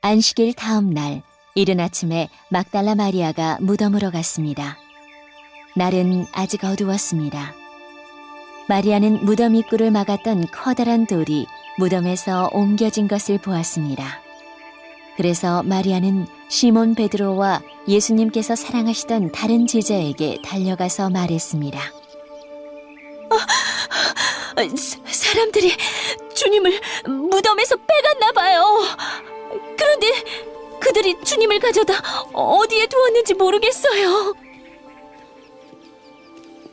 안식일 다음 날 이른 아침에 막달라 마리아가 무덤으로 갔습니다. 날은 아직 어두웠습니다. 마리아는 무덤 입구를 막았던 커다란 돌이 무덤에서 옮겨진 것을 보았습니다. 그래서 마리아는 시몬 베드로와 예수님께서 사랑하시던 다른 제자에게 달려가서 말했습니다. 어, 사람들이 주님을 무덤에서 빼갔나 봐요. 그들이 주님을 가져다 어디에 두었는지 모르겠어요.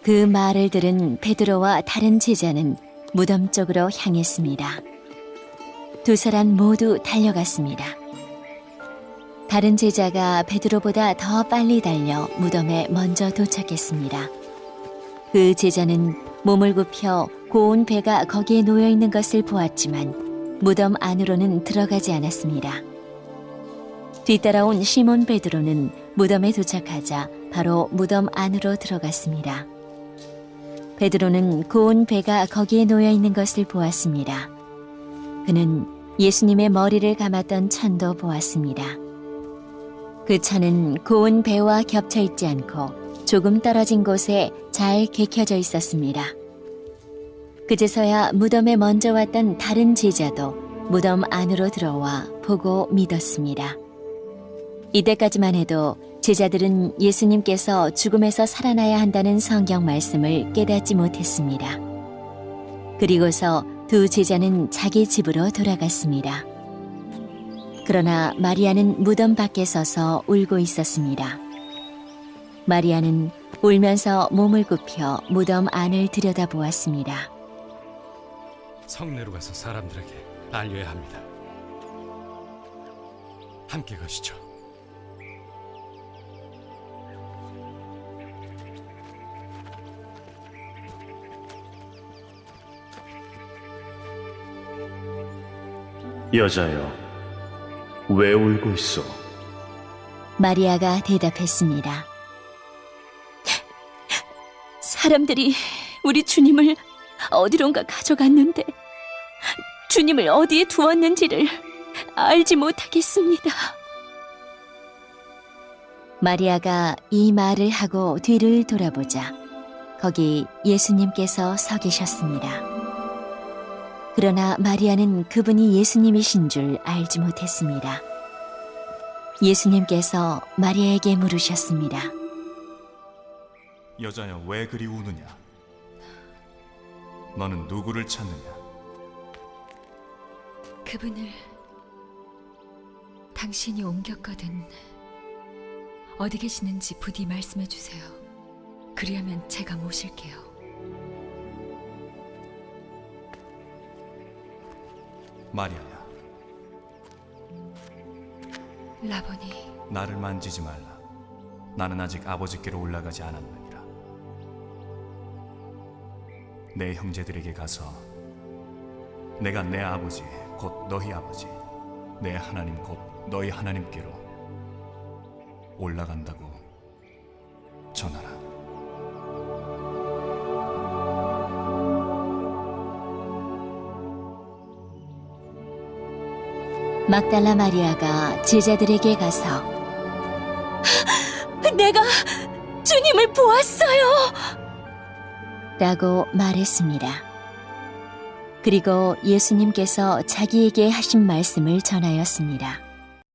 그 말을 들은 베드로와 다른 제자는 무덤 쪽으로 향했습니다. 두 사람 모두 달려갔습니다. 다른 제자가 베드로보다 더 빨리 달려 무덤에 먼저 도착했습니다. 그 제자는 몸을 굽혀 고운 배가 거기에 놓여 있는 것을 보았지만 무덤 안으로는 들어가지 않았습니다. 뒤따라온 시몬 베드로는 무덤에 도착하자 바로 무덤 안으로 들어갔습니다. 베드로는 고운 배가 거기에 놓여 있는 것을 보았습니다. 그는 예수님의 머리를 감았던 천도 보았습니다. 그 천은 고운 배와 겹쳐 있지 않고 조금 떨어진 곳에 잘 개켜져 있었습니다. 그제서야 무덤에 먼저 왔던 다른 제자도 무덤 안으로 들어와 보고 믿었습니다. 이때까지만 해도 제자들은 예수님께서 죽음에서 살아나야 한다는 성경 말씀을 깨닫지 못했습니다. 그리고서 두 제자는 자기 집으로 돌아갔습니다. 그러나 마리아는 무덤 밖에 서서 울고 있었습니다. 마리아는 울면서 몸을 굽혀 무덤 안을 들여다보았습니다. 성내로 가서 사람들에게 알려야 합니다. 함께 가시죠. 여자여, 왜 울고 있어? 마리아가 대답했습니다. 사람들이 우리 주님을 어디론가 가져갔는데 주님을 어디에 두었는지를 알지 못하겠습니다. 마리아가 이 말을 하고 뒤를 돌아보자 거기 예수님께서 서 계셨습니다. 그러나 마리아는 그분이 예수님이신 줄 알지 못했습니다. 예수님께서 마리아에게 물으셨습니다. 여자여 왜 그리 우느냐? 너는 누구를 찾느냐? 그분을 당신이 옮겼거든. 어디 계시는지 부디 말씀해 주세요. 그리하면 제가 모실게요. 마리아야, 라보니, 나를 만지지 말라. 나는 아직 아버지께로 올라가지 않았느니라. 내 형제들에게 가서 내가 내 아버지 곧 너희 아버지, 내 하나님 곧 너희 하나님께로 올라간다고 전하라. 막달라 마리아가 제자들에게 가서 내가 주님을 보았어요! 라고 말했습니다. 그리고 예수님께서 자기에게 하신 말씀을 전하였습니다.